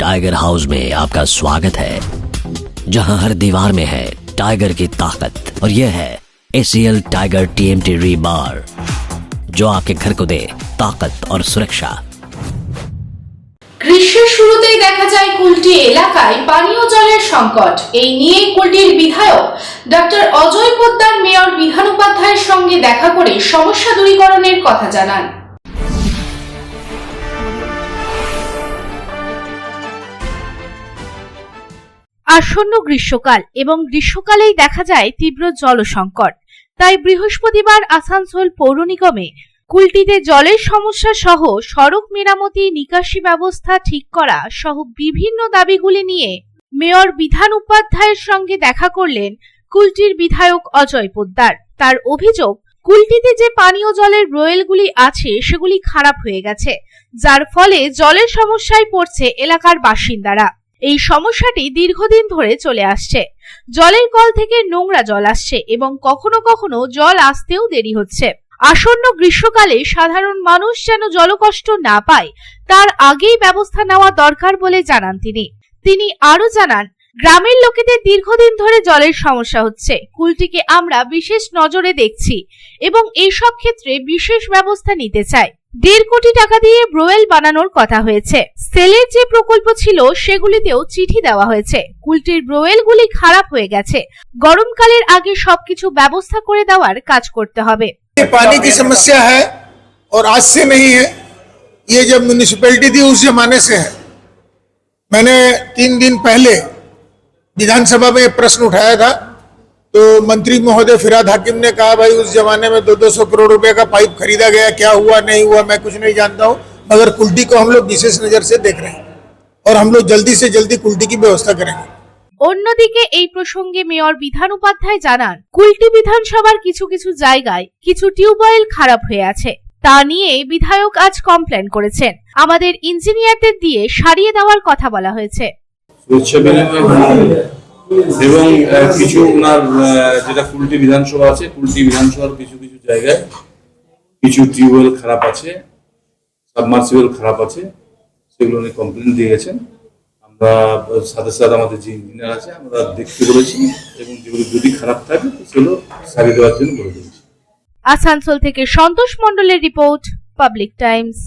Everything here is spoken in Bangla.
टाइगर हाउस में आपका स्वागत है जहां हर दीवार में है टाइगर की ताकत और यह है एसीएल टाइगर टीएमटी रीबार जो आपके घर को दे ताकत और सुरक्षा গ্রীষ্মের শুরুতেই দেখা যায় কুলটি এলাকায় পানীয় জলের সংকট এই নিয়ে কুলটির বিধায়ক ডক্টর অজয় পোদ্দার মেয়র বিধান উপাধ্যায়ের সঙ্গে দেখা করে সমস্যা দূরীকরণের কথা জানান আসন্ন গ্রীষ্মকাল এবং গ্রীষ্মকালেই দেখা যায় তীব্র জলসংকট। তাই বৃহস্পতিবার আসানসোল পৌর নিগমে কুলটিতে জলের সমস্যা সহ সড়ক মেরামতি, নিকাশি ব্যবস্থা ঠিক করা সহ বিভিন্ন দাবিগুলি নিয়ে মেয়র বিধান উপাধ্যায়ের সঙ্গে দেখা করলেন কুলটির বিধায়ক অজয় পোদ্দার। তার অভিযোগ, কুলটিতে যে পানীয় জলের রোয়েলগুলি আছে সেগুলি খারাপ হয়ে গেছে, যার ফলে জলের সমস্যায় পড়ছে এলাকার বাসিন্দারা। এই সমস্যাটি দীর্ঘদিন ধরে চলে আসছে। জলের কল থেকে নোংরা জল আসছে এবং কখনো কখনো জল আসতেও দেরি হচ্ছে। আসন্ন গ্রীষ্মকালে সাধারণ মানুষ যেন জলকষ্ট না পায়, তার আগেই ব্যবস্থা নেওয়া দরকার বলে জানান তিনি। তিনি আরও জানান, গ্রামের লোকেদের দীর্ঘদিন ধরে জলের সমস্যা হচ্ছে। কুলটিকে আমরা বিশেষ নজরে দেখছি এবং এইসব ক্ষেত্রে বিশেষ ব্যবস্থা নিতে চাই। দেড় কোটি টাকা দিয়ে ব্রোয়েল বানানোর কথা হয়েছে সেলের যে প্রকল্প ছিল সেগুলিতেও চিঠি দেওয়া হয়েছে কুলটির ব্রোয়েলগুলি খারাপ হয়ে গেছে গরমকালের আগে সবকিছু ব্যবস্থা করে দেওয়ার কাজ করতে হবে ये पानी की समस्या है और आज से नहीं है ये जब म्यूनिसिपैलिटी थी उस जमाने से है मैंने तीन दिन पहले विधानसभा में ये प्रश्न उठाया था तो मंत्री महोदय फिराद हाकिम ने कहा भाई उस जमाने में दो दो सौ करोड़ रुपए का पाइप खरीदा गया क्या हुआ नहीं हुआ मैं कुछ नहीं जानता हूँ मगर कुल्टी को हम लोग विशेष नजर से देख रहे हैं और हम लोग जल्दी से जल्दी कुल्टी की व्यवस्था करेंगे অন্যদিকে এই প্রসঙ্গে মেয়র বিধান উপাধ্যায় জানান কুলটি বিধানসভার কিছু কিছু জায়গায় কিছু টিউবওয়েল খারাপ হয়ে আছে তা নিয়ে বিধায়ক আজ কমপ্লেন করেছেন আমাদের ইঞ্জিনিয়ারদের দিয়ে সারিয়ে দেওয়ার কথা বলা হয়েছে শুভেচ্ছা বিনিময় ঘটনা এবং কিছু ওনার যেটা কুলটি বিধানসভা আছে, কুলটি বিধানসভার কিছু কিছু জায়গায় কিছু টিউবওয়েল খারাপ আছে, সাবমার্সিবল খারাপ আছে, সেগুলো উনি কমপ্লেন দিয়ে গেছেন আমরা, সাথে সাথে আমাদের যে ইঞ্জিনিয়ার আছে, আমরা দেখতে বলেছি এবং যেগুলো যদি খারাপ থাকে, সেগুলো সারিয়ে দেওয়ার জন্য বলে দিয়েছি। আসানসোল থেকে সন্তোষ মণ্ডলের রিপোর্ট, পাবলিক টাইমস।